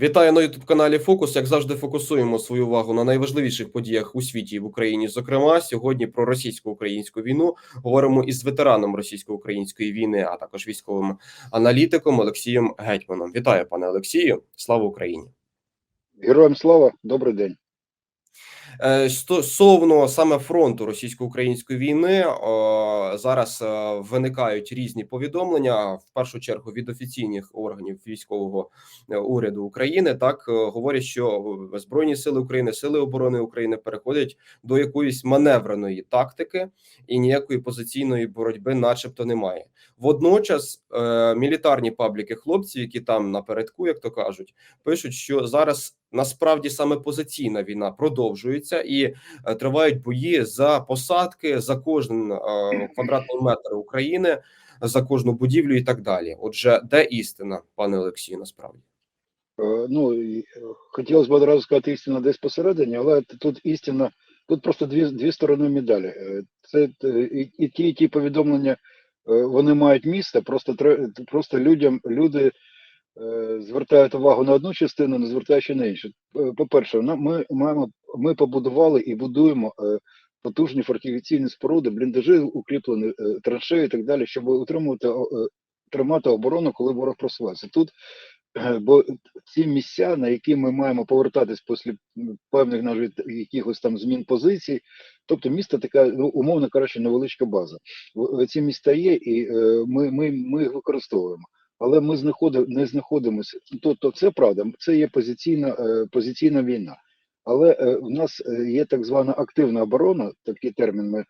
Вітаю на youtube каналі Фокус. Як завжди, фокусуємо свою увагу на найважливіших подіях у світі і в Україні. Зокрема, сьогодні про російсько-українську війну говоримо із ветераном російсько-української війни, а також військовим аналітиком Олексієм Гетьманом. Вітаю, пане Олексію! Слава Україні! Героям слава, добрий день. Е, Стосовно саме фронту російсько-української війни зараз е, виникають різні повідомлення в першу чергу від офіційних органів військового е, уряду України. Так е, говорять, що збройні сили України, сили оборони України переходять до якоїсь маневреної тактики, і ніякої позиційної боротьби, начебто, немає. Водночас е, мілітарні пабліки хлопців, які там напередку, як то кажуть, пишуть, що зараз насправді саме позиційна війна продовжується і е, тривають бої за посадки за кожен е, квадратний метр України, за кожну будівлю і так далі. Отже, де істина, пане Олексію, насправді? Е, Ну хотілося б одразу сказати істина десь посередині, але тут істина, тут просто дві, дві сторони медалі. Це і, ті, і ті повідомлення, вони мають місце, просто просто людям люди звертають увагу на одну частину, не звертаючи на іншу. Е, По-перше, ми маємо ми побудували і будуємо е, потужні фортифікаційні споруди, бліндажі укріплені, е, траншеї і так далі, щоб утримувати е, тримати оборону, коли ворог просувається. Тут Е, Бо ці місця, на які ми маємо повертатись після певних навіть якихось там змін позицій, тобто місто така, ну умовно кажучи, невеличка база. Е, Ці міста є, і е, ми, ми, ми їх використовуємо. Але ми знаходи, не знаходимося. Тобто, це правда, це є позиційна, е, позиційна війна. Але е, в нас е, є так звана активна оборона, такий термін ми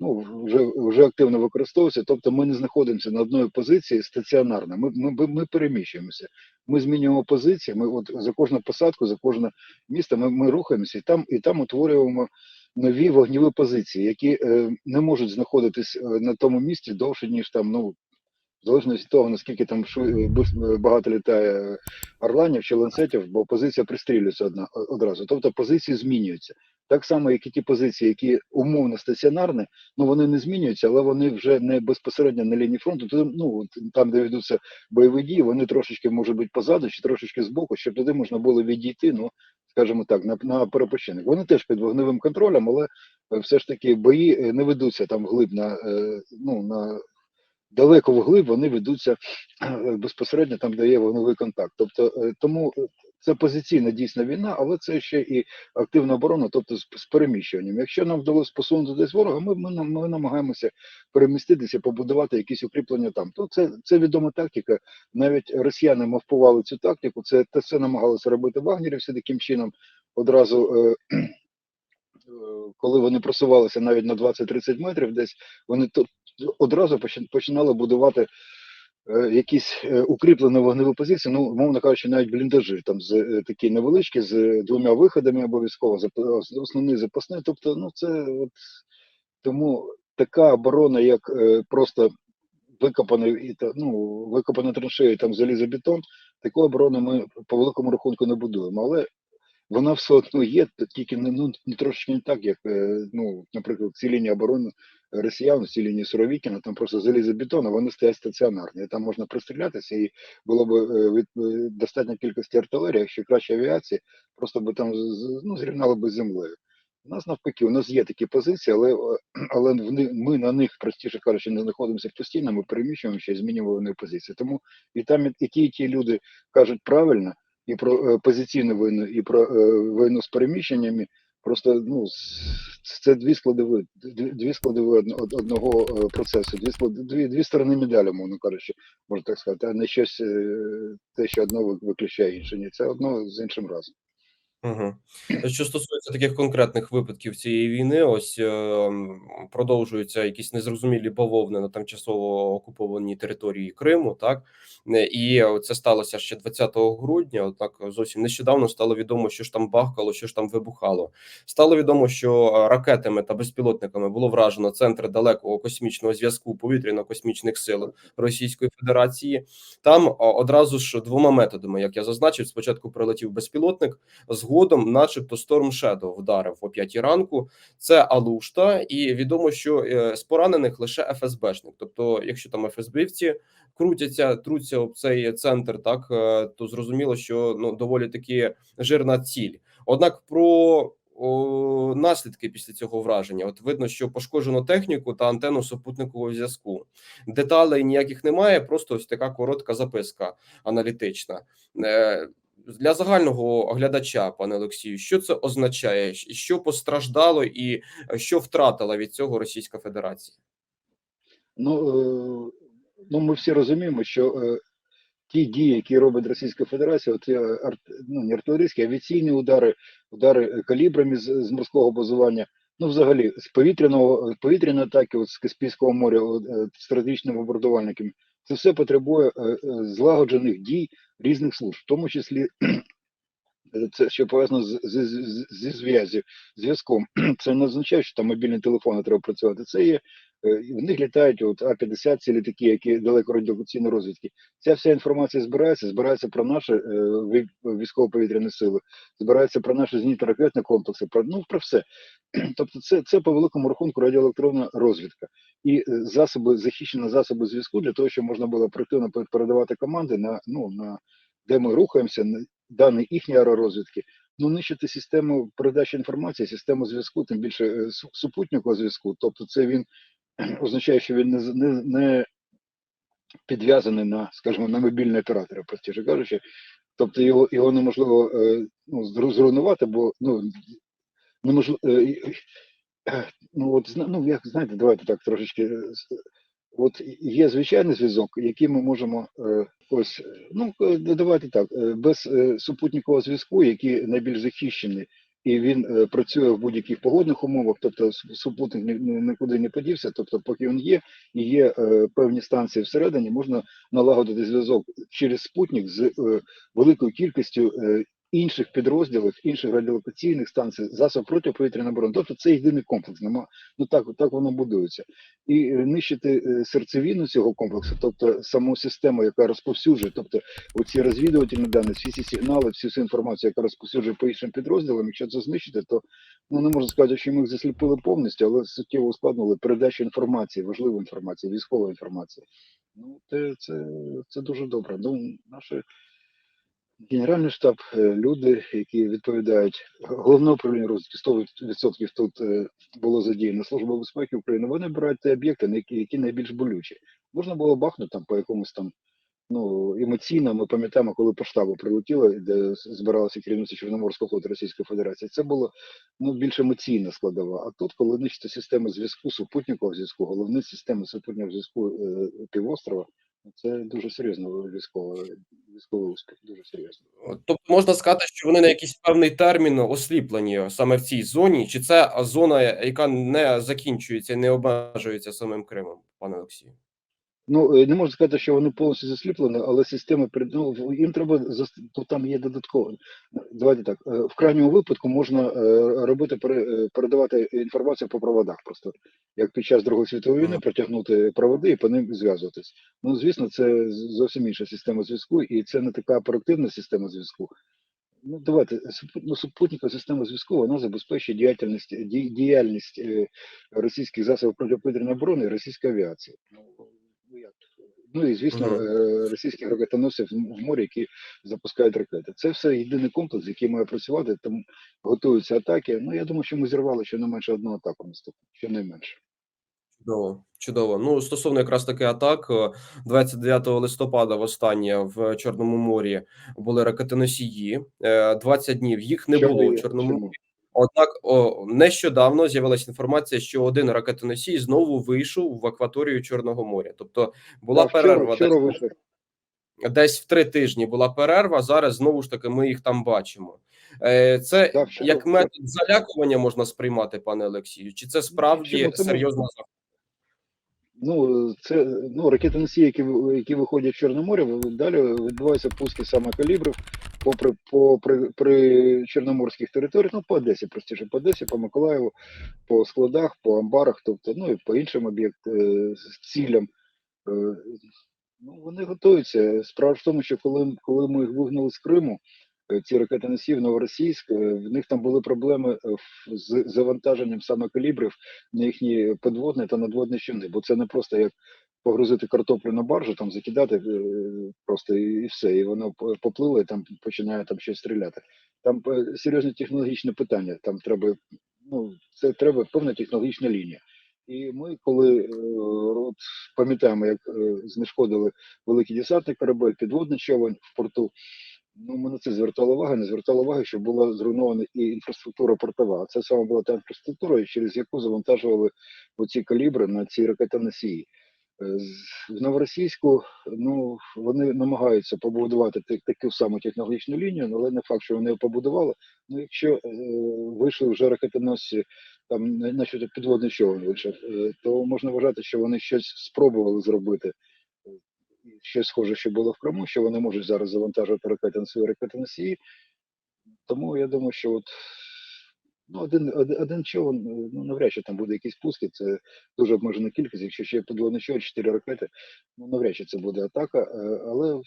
ну, вже, вже активно використовується. Тобто ми не знаходимося на одній позиції стаціонарно. Ми, ми, ми переміщуємося. Ми змінюємо позиції. Ми от за кожну посадку, за кожне місто ми, ми рухаємося і там, і там утворюємо нові вогневі позиції, які не можуть знаходитись на тому місці довше, ніж там, ну. В залежності від того, наскільки там шви- багато літає орланів чи ланцетів, бо позиція пристрілюється одна одразу. Тобто позиції змінюються. Так само, як і ті позиції, які умовно стаціонарні, ну вони не змінюються, але вони вже не безпосередньо на лінії фронту. То, ну там, де ведуться бойові дії, вони трошечки можуть бути позаду чи трошечки збоку, щоб туди можна було відійти. Ну скажімо так, на, на перепочинок. Вони теж під вогневим контролем, але е, все ж таки бої е, не ведуться там вглиб на е, ну на далеко вглиб, вони ведуться е, безпосередньо там, де є вогневий контакт. Тобто е, тому е, це позиційна дійсна війна, але це ще і активна оборона, тобто з, переміщуванням. Якщо нам вдалося посунути десь ворога, ми, ми, ми намагаємося переміститися, побудувати якісь укріплення там. То це, це відома тактика. Навіть росіяни мавпували цю тактику. Це те все намагалися робити вагнерівці таким чином. Одразу, е, коли вони просувалися навіть на 20-30 метрів, десь вони одразу починали будувати е, якісь е, укріплені вогневі позиції, ну, мовно кажучи, навіть бліндажі, там з е, такі невеличкі, з двома виходами обов'язково, основний запасний. Тобто, ну це от тому така оборона, як просто викопаний ну викопана траншея, там залізобетон, такої оборони ми по великому рахунку не будуємо. Але вона все одно є, тільки не ну не трошечки не так, як е, ну, наприклад, ці лінії оборони росіян, ці лінії Суровікіна, там просто залізобетон, а вони стоять стаціонарні. Там можна пристрілятися, і було б е, від е, достатньо кількості артилерії, якщо краще авіації, просто би там ну, зрівняло би землею. У нас навпаки, у нас є такі позиції, але, але ми на них, простіше кажучи, не знаходимося постійно, ми переміщуємося і змінюємо вони позиції. Тому і там і ті, і ті люди кажуть правильно і про е, позиційну війну, і про е, війну з переміщеннями. Просто ну це дві складові, дві, од- одного е, процесу, дві дві, дві сторони медалі, мовно кажучи, можна так сказати, а не щось те, що одно виключає інше. Ні, це одно з іншим разом. Угу. Що стосується таких конкретних випадків цієї війни, ось е, продовжуються якісь незрозумілі бавовни на тимчасово окупованій території Криму, так Е, і це сталося ще 20 грудня. Однак зовсім нещодавно стало відомо, що ж там бахкало, що ж там вибухало. Стало відомо, що е, ракетами та безпілотниками було вражено центр далекого космічного зв'язку повітряно-космічних сил Російської Федерації. Там одразу ж двома методами, як я зазначив, спочатку прилетів безпілотник. Згодом згодом, начебто, Storm Shadow вдарив о 5 ранку. Це Алушта, і відомо, що е, з поранених лише ФСБшник. Тобто, якщо там ФСБівці крутяться, труться об цей центр, так е, то зрозуміло, що ну доволі таки жирна ціль. Однак про наслідки після цього враження, от видно, що пошкоджено техніку та антенну супутникового зв'язку. Деталей ніяких немає, просто ось така коротка записка аналітична. Е, Для загального глядача, пане Олексію, що це означає? Що постраждало і що втратила від цього Російська Федерація? Ну, е, ну ми всі розуміємо, що е, ті дії, які робить Російська Федерація, от, е, ну, не артилерійські, авіаційні удари, удари е, калібрами з, з морського базування, ну, взагалі, з повітряного повітряної атаки, от, з Каспійського моря, от, е, стратегічними бомбардувальниками, це все потребує е, е, злагоджених дій різних служб, в тому числі е, це що пов'язано зі зв'язі, зв'язком. Це не означає, що там мобільні телефони треба працювати. Це є в них літають от А-50 ці літаки, які далеко радіолокаційної розвідки. Ця вся інформація збирається, збирається про наші е, військово-повітряні сили, збирається про наші зенітно-ракетні комплекси, про ну про все. Тобто, це, це по великому рахунку радіоелектронна розвідка і е, засоби захищені засоби зв'язку для того, щоб можна було оперативно передавати команди на ну на де ми рухаємося, на дані їхні аеророзвідки. Ну, нищити систему передачі інформації, систему зв'язку, тим більше е, су- супутникового зв'язку. Тобто, це він означає, що він не, не, не підв'язаний на, скажімо, на мобільні оператори, простіше кажучи. Тобто його, його неможливо е, ну, зру- зруйнувати, бо ну, неможливо. Ну, от, ну, як знаєте, давайте так трошечки. е, От є звичайний зв'язок, який ми можемо е, ось, е, ну давайте так, без супутникового зв'язку, який найбільш захищений, і він працює в будь-яких погодних умовах, тобто супутник ні- ні- нікуди не подівся, тобто, поки він є, і є певні станції всередині, можна налагодити зв'язок через спутник з великою кількістю інших підрозділів, інших радіолокаційних станцій, засоб протиповітряної оборони. Тобто це єдиний комплекс. Нема ну так, так воно будується. І е, нищити е, серцевину цього комплексу, тобто саму систему, яка розповсюджує, тобто оці розвідувальні дані, всі ці сигнали, всю цю інформацію, яка розповсюджує по іншим підрозділам, якщо це знищити, то ну не можна сказати, що ми їх засліпили повністю, але суттєво ускладнили передачу інформації, важливої інформації, військової інформації. Ну, це, це, це дуже добре. Ну, наші Генеральний штаб, е, люди, які відповідають головне управління розвідки 100% тут е, було задіяно Служба безпеки України. Вони беруть ті об'єкти, які, найбільш болючі. Можна було бахнути там по якомусь там ну емоційно. Ми пам'ятаємо, коли по штабу прилетіло, де збиралося керівництво Чорноморського флоту Російської Федерації. Це було ну більш емоційна складова. А тут, коли нищиться система зв'язку, супутникового зв'язку, головна система супутнього зв'язку е, півострова. Це дуже серйозно військовий військовий успіх, дуже серйозно. Тобто можна сказати, що вони на якийсь певний термін осліплені саме в цій зоні, чи це зона, яка не закінчується, не обмежується самим Кримом, пане Олексію? Ну е, не можна сказати, що вони повністю засліплені, але системи ну, їм треба то там є додатково. Давайте так. е, В крайньому випадку можна е, робити передавати інформацію по проводах. Просто як під час Другої світової війни протягнути проводи і по ним зв'язуватись. Ну звісно, це зовсім інша система зв'язку, і це не така оперативна система зв'язку. Ну, давайте ну, супутникова система зв'язку вона забезпечує діяльність діяльність російських засобів протиповітряної оборони і російської авіації. Ну, і звісно, Мгм. е, російських ракетоносців в в морі, які запускають ракети. Це все єдиний комплекс, який має працювати. Там готуються атаки. Ну я думаю, що ми зірвали щонайменше одну атаку наступну, щонайменше. Чудово, чудово. Ну стосовно якраз таки атак, е, 29 листопада востаннє в Чорному морі були ракетоносії. Е, 20 днів їх не було Чому? у Чорному Чому? морі. Однак о, нещодавно з'явилася інформація, що один ракетоносій знову вийшов в акваторію Чорного моря. Тобто була вчора, перерва вчора десь, десь в три тижні. Була перерва. Зараз знову ж таки ми їх там бачимо. Е, Це Так, вчора, як метод залякування можна сприймати, пане Олексію, чи це справді? Це ми- серйозна? Ну, це ну, ракетоносії, які, ви- які виходять в Чорне море, далі відбуваються пуски саме калібрів по, при, по при, при чорноморських територіях, ну по Одесі, простіше, по Одесі, по Миколаєву, по складах, по амбарах, тобто, ну і по іншим об'єктам, цілям. Е, Ну, вони готуються. Справа в тому, що коли, коли ми їх вигнали з Криму, е, ці ракети носів Новоросійськ, е, в них там були проблеми е, з завантаженням саме калібрів на їхні підводні та надводні човни, бо це не просто як погрузити картоплю на баржу, там закидати е, просто і, все, і воно поплило, і там починає там щось стріляти. Там е, серйозне технологічне питання. Там треба, ну це треба певна технологічна лінія. І ми, коли е, от, пам'ятаємо, як знешкодили великий десантний корабель, підводний човен в порту. Ну, ми на це звертали увагу, не звертали уваги, що була зруйнована і інфраструктура портова. Це саме була та інфраструктура, через яку завантажували оці калібри на ці ракетоносії. Е, В Новоросійську ну вони намагаються побудувати таку саму технологічну лінію, але не факт, що вони її побудували. Ну, якщо е, вийшли вже ракетоносці, там на- начебто підводний човен вийшов, е, то можна вважати, що вони щось спробували зробити. е, Щось схоже, що було в Криму, що вони можуть зараз завантажувати ракети на свої ракетоносії. Тому я думаю, що от ну, один, один, один човен, е, ну навряд чи там буде якісь пуски, це дуже обмежена кількість. Якщо ще підводний човен, 4 ракети, ну навряд чи це буде атака, е, але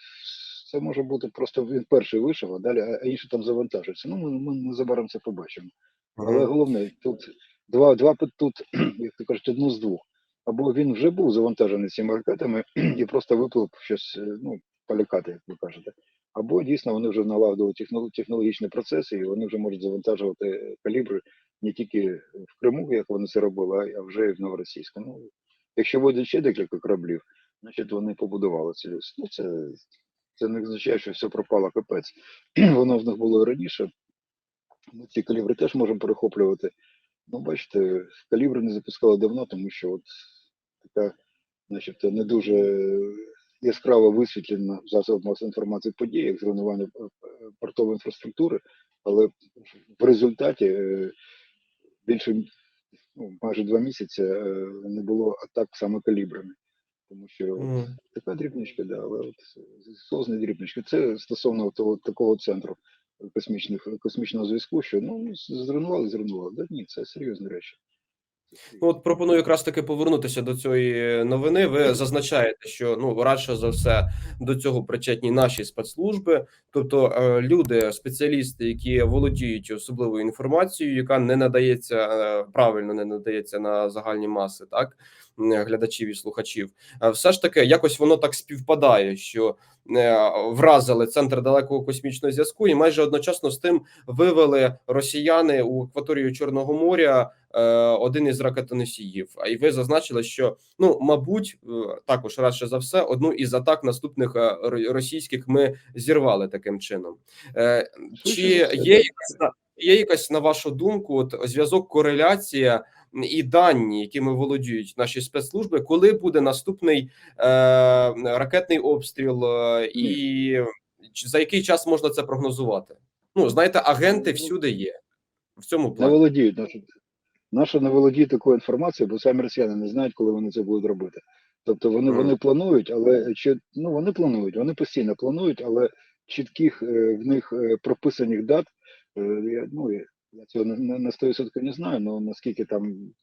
це може бути просто він перший вийшов, а далі а інші там завантажуються. Ну, ми, ми незабаром це побачимо. Але головне, тут два, два тут, як то кажуть, одну з двох. Або він вже був завантажений цими ракетами і просто виплив щось, е, ну, полякати, як ви кажете. Або дійсно вони вже налагодили технологічні процеси, і вони вже можуть завантажувати калібри не тільки в Криму, як вони це робили, а вже і в Новоросійську. Ну, якщо буде ще декілька кораблів, значить вони побудували ці. Ну, це, це не означає, що все пропало капець. Воно в них було раніше. Ми ці калібри теж можемо перехоплювати. Ну, бачите, калібри не запускали давно, тому що от така, начебто, не дуже яскраво висвітлена в засобах масової інформації подія, як зруйнування е, портової інфраструктури, але в результаті е, більше ну, майже два місяці е, не було атак саме калібрами. Тому що Мгм. така дрібничка, да, але от созна дрібничка. Це стосовно того, такого центру космічних космічного зв'язку, що ну зруйнували, зруйнували. Да ні, це серйозні речі. Ну, от пропоную якраз таки повернутися до цієї новини. Ви зазначаєте, що ну радше за все до цього причетні наші спецслужби, тобто е, люди, спеціалісти, які володіють особливою інформацією, яка не надається е, правильно, не надається на загальні маси, так глядачів і слухачів. Е, Все ж таки, якось воно так співпадає, що е, вразили центр далекого космічного зв'язку, і майже одночасно з тим вивели росіяни у акваторію Чорного моря е, один із ракетоносіїв. А і ви зазначили, що ну мабуть, також радше за все, одну із атак наступних російських ми зірвали таким чином. Чи є якась є якась на вашу думку, от зв'язок, кореляція і дані, якими володіють наші спецслужби, коли буде наступний е, ракетний обстріл, е, і за який час можна це прогнозувати? Ну знаєте, агенти Ну, всюди є в цьому Не володіють наші. Наша не володіє такою інформацією, бо самі росіяни не знають, коли вони це будуть робити. Тобто вони, Мгм. вони планують, але чи ну вони планують, вони постійно планують, але чітких е, в них е, прописаних дат. е, ну, я цього на 100% не знаю, але наскільки там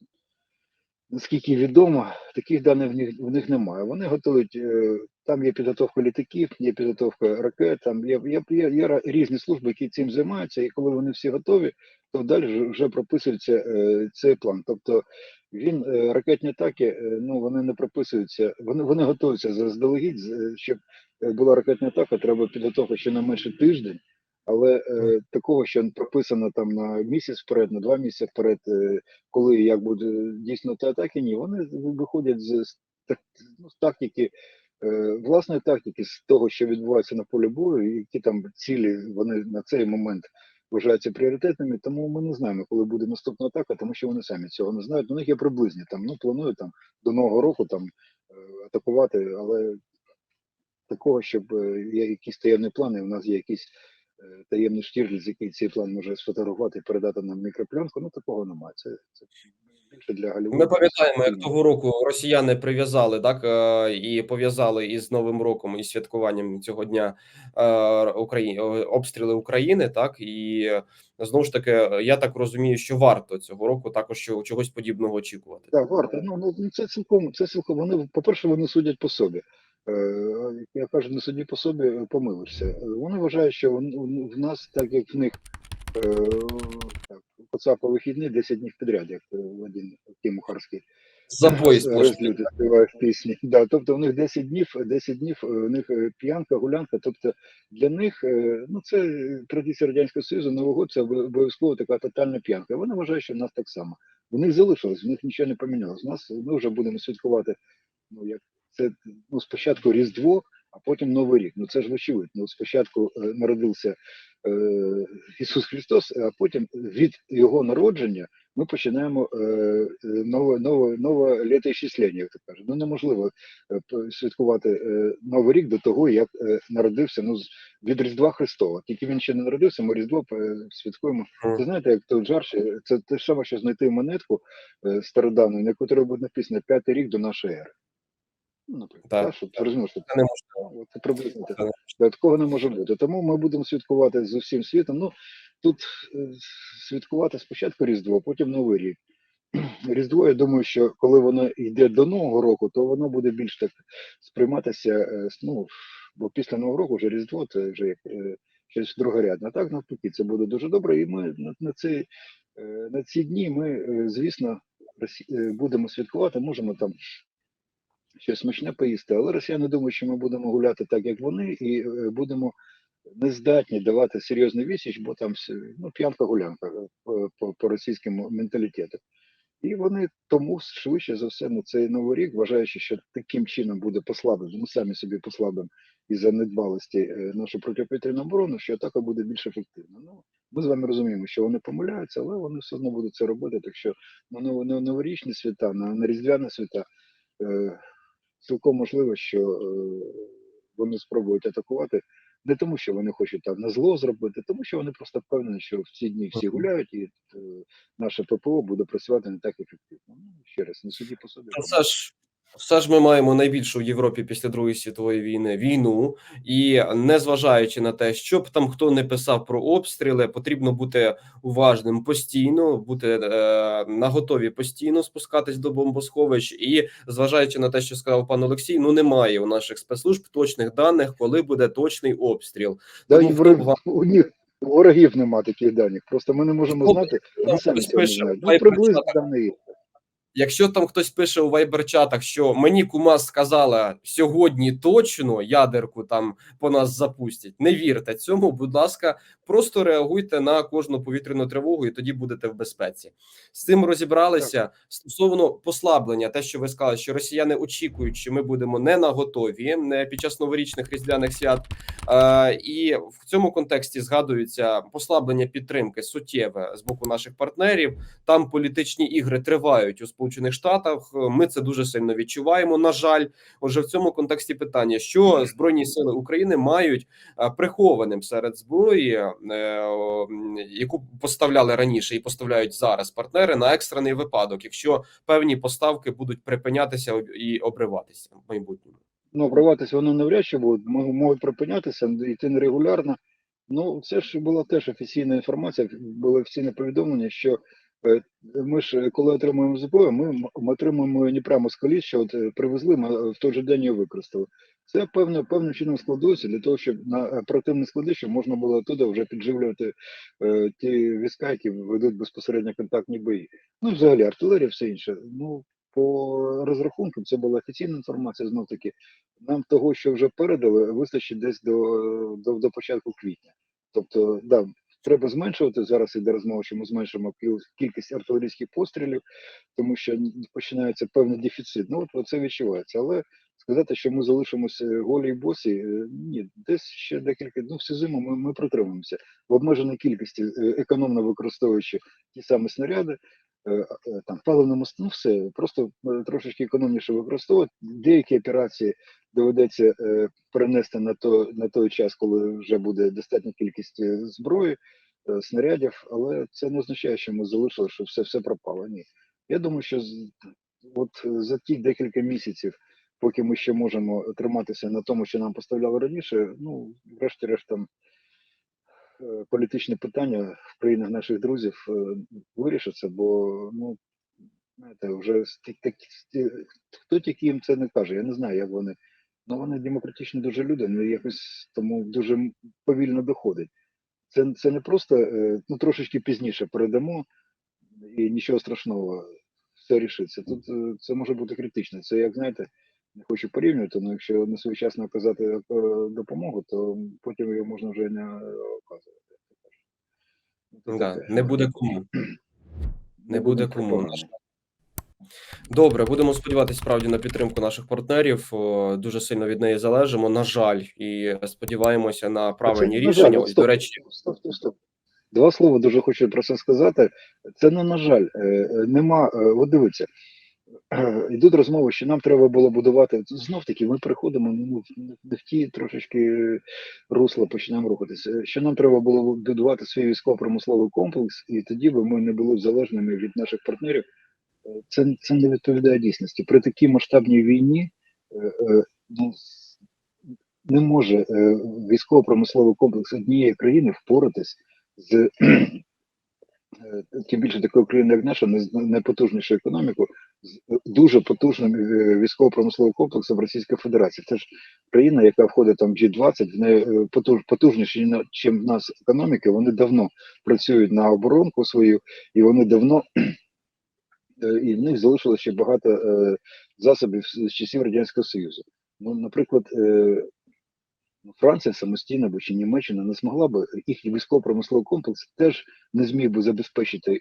наскільки відомо, таких даних в них, в них немає. Вони готують е, там є підготовка літаків, є підготовка ракет, там є, є, є, є різні служби, які цим займаються, і коли вони всі готові, то далі вже- прописується е, цей план. Тобто він е, ракетні атаки, ну вони не прописуються, вони вони готуються заздалегідь, щоб була ракетна атака, треба підготовка щонайменше тиждень. Але е, такого, що прописано там на місяць вперед, на два місяці вперед, е, коли як буде дійсно та атаки, ні, вони виходять з, з, ну, з тактики, е, власної тактики, з того, що відбувається на полі бою, які там цілі вони на цей момент вважаються пріоритетними. Тому ми не знаємо, коли буде наступна атака, тому що вони самі цього не знають. У них є приблизні там, ну планують там до нового року там е, атакувати, але такого, щоб е, є якісь таємні плани, у нас є якісь таємний з який цей план може сфотографувати і передати нам мікропленку, ну такого немає. Це, це більше для Голлівуду. Ми пам'ятаємо, як того року росіяни прив'язали так е, і пов'язали із Новим роком і святкуванням цього дня е, Україні обстріли України. Так і е, знову ж таки, я так розумію, що варто цього року також чогось подібного очікувати. Так, варто. Ну, ну це цілком, це цілком. Вони, по-перше, вони судять по собі. Е, я кажу, не суді по собі, е, помилишся. Е, Вони вважають, що в нас, так як в них е, так, Поцапа вихідний 10 днів підряд, як е, Вадим Тимухарський. Забой люди співають пісні. Да, тобто в них 10 днів, 10 днів е, у них е, п'янка, гулянка. Тобто для них е, ну це традиція радянського союзу. Новий год це обов'язково така тотальна п'янка. Вони вважають, що в нас так само. В них залишилось, в них нічого не помінялось. У нас ми вже будемо святкувати. Ну як це ну спочатку Різдво, а потім Новий рік. Ну це ж вочевидь. Ну спочатку е, народився е, Ісус Христос, а потім від його народження ми починаємо е, нове, нове, нове літоісчислення, як то кажуть. Ну неможливо е, святкувати е, Новий рік до того, як е, народився ну, від Різдва Христова. Тільки він ще не народився, ми Різдво е, святкуємо. Мгм. Це знаєте, як то жарш, це те ж саме, що знайти монетку е, стародавну, на якій буде написано п'ятий рік до нашої ери. Ну, наприклад, щоб ти розумів, що. Ну, Це приблизно Такого не може бути. Тому ми будемо святкувати з усім світом. Ну тут е, святкувати спочатку Різдво, потім Новий рік. Різдво, я думаю, що коли воно йде до Нового року, то воно буде більш так сприйматися. е, Ну бо після Нового року вже Різдво це вже як е, щось другорядне. Так навпаки, це буде дуже добре. І ми на, на ці, е, на ці дні ми, звісно, будемо святкувати. Можемо там щось смачне поїсти, але росіяни думають, що ми будемо гуляти так, як вони, і е, будемо не здатні давати серйозний відсіч, бо там ну, п'янка-гулянка е, по, російському менталітету. І вони тому швидше за все на цей новий рік, вважаючи, що таким чином буде послаблено, ми самі собі послабимо із-за недбалості е, нашу протиповітряну оборону, що атака буде більш ефективна. Ну, ми з вами розуміємо, що вони помиляються, але вони все одно будуть це робити. Так що на, нов- на новорічні свята, на, різдвяні свята цілком можливо, що е, вони спробують атакувати не тому, що вони хочуть там на зло зробити, тому що вони просто впевнені, що в ці дні всі гуляють, і е, наше ППО буде працювати не так ефективно. Ну, ще раз, не суді по собі. Ж все ж ми маємо найбільшу в Європі після Другої світової війни війну, і незважаючи на те, що б там хто не писав про обстріли, потрібно бути уважним постійно, бути е, на готові постійно спускатись до бомбосховищ. І зважаючи на те, що сказав пан Олексій, ну немає у наших спецслужб точних даних, коли буде точний обстріл. Да, Тому і вам- у них ворогів нема таких даних. Просто ми не можемо знати, в Ну, приблизно дані. Якщо там хтось пише у вайбер-чатах, що мені кума сказала сьогодні точно ядерку там по нас запустять, не вірте цьому. Будь ласка, просто реагуйте на кожну повітряну тривогу, і тоді будете в безпеці. З цим розібралися стосовно послаблення. Те, що ви сказали, що росіяни очікують, що ми будемо не на готові не під час новорічних різдвяних свят. Е, і в цьому контексті згадується послаблення підтримки суттєве з боку наших партнерів. Там політичні ігри тривають у Сполучених Штатах. Ми це дуже сильно відчуваємо. На жаль, отже, в цьому контексті питання, що збройні сили України мають е, прихованим серед зброї, е, яку поставляли раніше і поставляють зараз партнери на екстрений випадок, якщо певні поставки будуть припинятися і обриватися в майбутньому. Ну, обриватися воно навряд чи будуть, мо- можуть припинятися, йти нерегулярно. Ну, це ж була теж офіційна інформація, було офіційне повідомлення, що е, ми ж, е, коли отримуємо зброю, ми, отримуємо не прямо з коліс, що от е, привезли, ми е, в той же день її використали. Це певно, певним чином складується для того, щоб на е, оперативне складище можна було туди вже підживлювати е, ті війська, які ведуть безпосередньо контактні бої. Ну, взагалі, артилерія, все інше. Ну, по розрахункам, це була офіційна інформація, знов таки, нам того, що вже передали, вистачить десь до, до, до початку квітня. Тобто, да, треба зменшувати. Зараз іде розмова, що ми зменшимо кіл- кількість артилерійських пострілів, тому що починається певний дефіцит. Ну, от це відчувається. Але сказати, що ми залишимося голі і босі, е, ні, десь ще декілька, ну, всю зиму ми, ми протримаємося в обмеженій кількості, е, економно використовуючи ті самі снаряди, е, там паливному ну все просто трошечки економніше використовувати. Деякі операції доведеться е, перенести на то на той час, коли вже буде достатня кількість е, зброї, е, снарядів, але це не означає, що ми залишили, що все все пропало. Ні. Я думаю, що от за ті декілька місяців, поки ми ще можемо триматися на тому, що нам поставляли раніше, ну, врешті-решт там політичні питання в країнах наших друзів вирішаться, бо ну знаєте, вже ті- хто тільки їм це не каже, я не знаю, як вони. Ну вони демократичні дуже люди, але якось тому дуже повільно доходить. Це, це не просто е, ну трошечки пізніше передамо, і нічого страшного, все рішиться. Тут е, це може бути критично. Це як знаєте, не хочу порівнювати, але якщо не своєчасно оказати е, допомогу, то потім її можна вже не оказувати. Ну, то не буде кому. Не буде кому. Добре, будемо сподіватися справді на підтримку наших партнерів. Дуже сильно від неї залежимо. На жаль, і сподіваємося на правильні Це, на жаль, рішення. Ось, стоп, до речі, Стоп, стоп, стоп. Два слова дуже хочу про це сказати. Це не на жаль, е, е, нема. е, От дивіться, е, йдуть розмови, що нам треба було будувати. Знов таки, ми приходимо ну, в- не в ті трошечки русла починаємо рухатися. Що нам треба було будувати свій військово-промисловий комплекс, і тоді би ми не були залежними від наших партнерів. Це, це не відповідає дійсності. При такій масштабній війні е, е, ну, не може е, військово-промисловий комплекс однієї країни впоратись з тим більше такою країною, як наша, найпотужнішою економікою, з дуже потужним військово-промисловим комплексом Російської Федерації. Це ж країна, яка входить там в G20, в неї потуж, потужніші, ніж в нас економіки. Вони давно працюють на оборонку свою, і вони давно і в них залишилося ще багато е, засобів з часів Радянського Союзу. Ну, наприклад, е, Франція самостійно або чи Німеччина не змогла б їхній військово-промисловий комплекс теж не зміг би забезпечити е,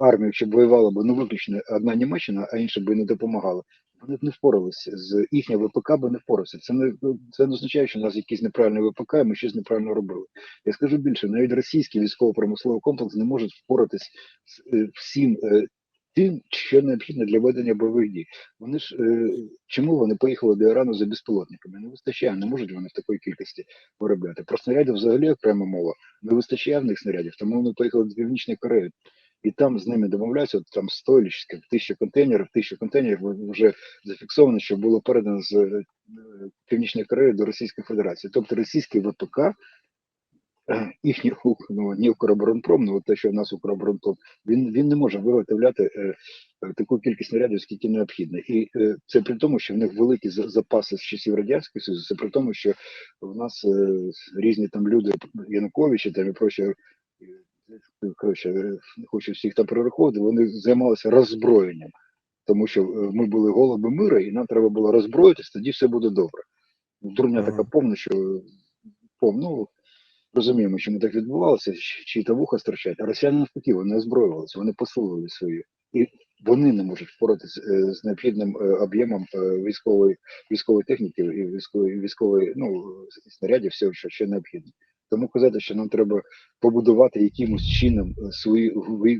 армію, щоб воювала б ну виключно одна Німеччина, а інша би не допомагала. Вони б не впоралися з їхня ВПК би не впорався. Це не це не означає, що у нас якийсь неправильний ВПК, і ми щось неправильно робили. Я скажу більше, навіть російський військово-промисловий комплекс не може впоратись з е, всім е, тим, що необхідно для ведення бойових дій. Вони ж е, чому вони поїхали до Ірану за безпілотниками? Не вистачає, не можуть вони в такої кількості виробляти. Про снарядів взагалі окрема мова. Не вистачає в них снарядів, тому вони поїхали до Північної Кореї. І там з ними домовляються, там 100 чи тисяча контейнерів, тисяча контейнерів вже зафіксовано, що було передано з е, Північної Кореї до Російської Федерації. Тобто російський ВПК, їхній ну, не Укроборонпром, ну те, що в нас Укроборонпром, він, він не може виготовляти е, таку кількість снарядів, скільки необхідно. І е, це при тому, що в них великі запаси з часів Радянського Союзу, це при тому, що в нас е, різні там люди, Януковичі там і прочі, е, коротше, не хочу всіх там перераховувати, вони займалися роззброєнням, тому що е, ми були голуби мира, і нам треба було роззброїтись, тоді все буде добре. Дурня Ага. така повна, що пов, ну, розуміємо, чому так відбувалося, чи- чиї-то вуха стирчать, росіяни навпаки, вони озброювалися, вони посилили свої. І вони не можуть впоратися е, з необхідним е, об'ємом е, військової військової техніки і військової військової ну снарядів, все, що ще необхідно. Тому казати, що нам треба побудувати якимось чином свій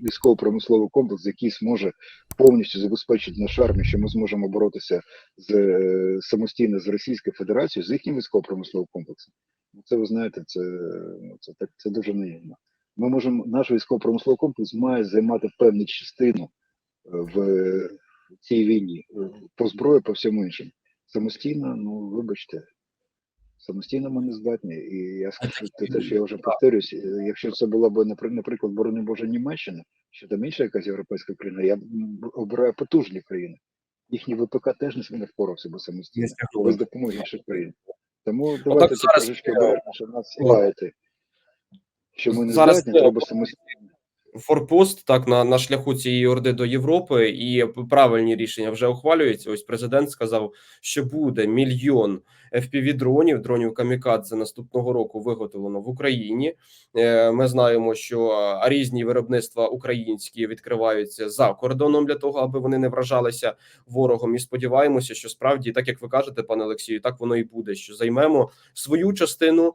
військово-промисловий комплекс, який зможе повністю забезпечити нашу армію, що ми зможемо боротися з самостійно з Російською Федерацією, з їхнім військово-промисловим комплексом. Ну, це ви знаєте, це, ну, це так це дуже наївно. Ми можемо наш військово-промисловий комплекс має займати певну частину е, в цій війні е, по зброї, по всьому іншому. Самостійно, ну вибачте, самостійно ми не здатні. І я скажу те, те, що я вже повторюсь, е, якщо це була б, напри- наприклад, борони Боже Німеччина, чи там інша якась європейська країна, я обираю потужні країни. Їхній ВПК теж не впорався би самостійно, без допомоги інших країн. Тому давайте зараз, трошечки е, обережно, що нас лаяти. Що ми не Зараз, здатні, е, треба самостійно. Форпост так на, на шляху цієї орди до Європи, і правильні рішення вже ухвалюються. Ось президент сказав, що буде мільйон fpv дронів, дронів камікадзе наступного року виготовлено в Україні. Е, Ми знаємо, що різні виробництва українські відкриваються за кордоном для того, аби вони не вражалися ворогом. І сподіваємося, що справді, так як ви кажете, пане Олексію, так воно і буде. Що займемо свою частину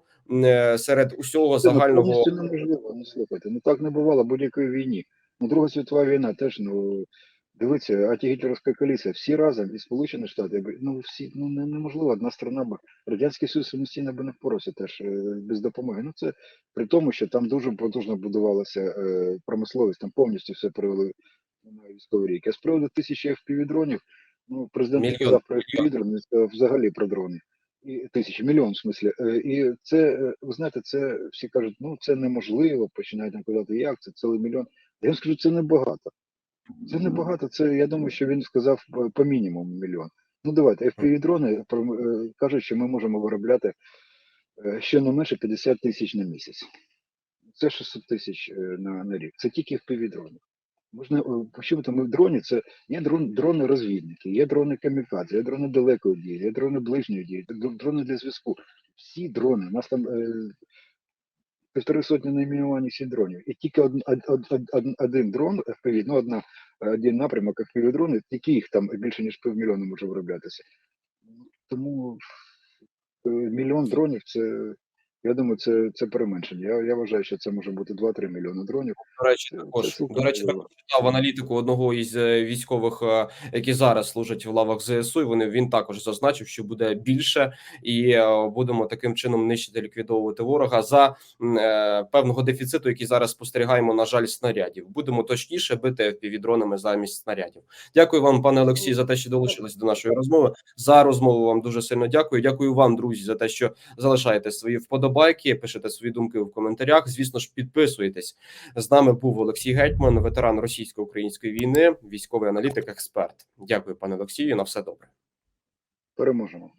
серед усього ну, загального. повністю неможливо, ну слухайте. Ну так не бувало будь-якої війні. Ну, Друга світова війна теж, ну дивіться, антигітлерівська коаліція, всі разом і Сполучені Штати, ну всі ну не- неможливо, одна страна б Радянський Союз самостійно би не впорався теж е, без допомоги. Ну це при тому, що там дуже потужно будувалася е, промисловість, там повністю все привели на військовий рік. А з приводу тисячі FPV-дронів, ну, президент не сказав про FPV-дрон, він сказав взагалі про дрони. І тисячі, мільйон в смислі. Е, І це, е, ви знаєте, це всі кажуть, ну це неможливо, починають нам казати, як це, цілий мільйон. Я вам скажу, це небагато. Це небагато, це я думаю, що він сказав по- по мінімуму мільйон. Ну давайте, FPV-дрони е, кажуть, що ми можемо виробляти е, ще не менше 50 тисяч на місяць. Це 600 тисяч е, на, на рік. Це тільки FPV-дрони. Можна е, почути, ми в дроні це є дрон, дрони-розвідники, є дрони камікадзе, є дрони далекої дії, є дрони ближньої дії, дрони для зв'язку. Всі дрони. У нас там е, півтори сотні найменувань всіх дронів. І тільки од, од, од, од, од- один дрон FPV, ну одна, один напрямок FPV дрони, тільки їх там більше ніж півмільйона може вироблятися. Тому е, мільйон дронів це. Я думаю, це, це переменшення. Я, я вважаю, що це може бути 2-3 мільйони дронів. До речі, також це до речі, також читав аналітику одного із е, військових, е, які зараз служать в лавах ЗСУ. і Вони він також зазначив, що буде більше, і е, будемо таким чином нищити ліквідовувати ворога за е, певного дефіциту, який зараз спостерігаємо. На жаль, снарядів. Будемо точніше бити FPV-дронами замість снарядів. Дякую вам, пане Олексій, за те, що долучились до нашої розмови. За розмову вам дуже сильно дякую. Дякую вам, друзі, за те, що залишаєте свої вподобайки, пишете свої думки в коментарях. Звісно ж, підписуйтесь. З нами був Олексій Гетьман, ветеран російсько-української війни, військовий аналітик, експерт. Дякую, пане Олексію. На все добре. Переможемо.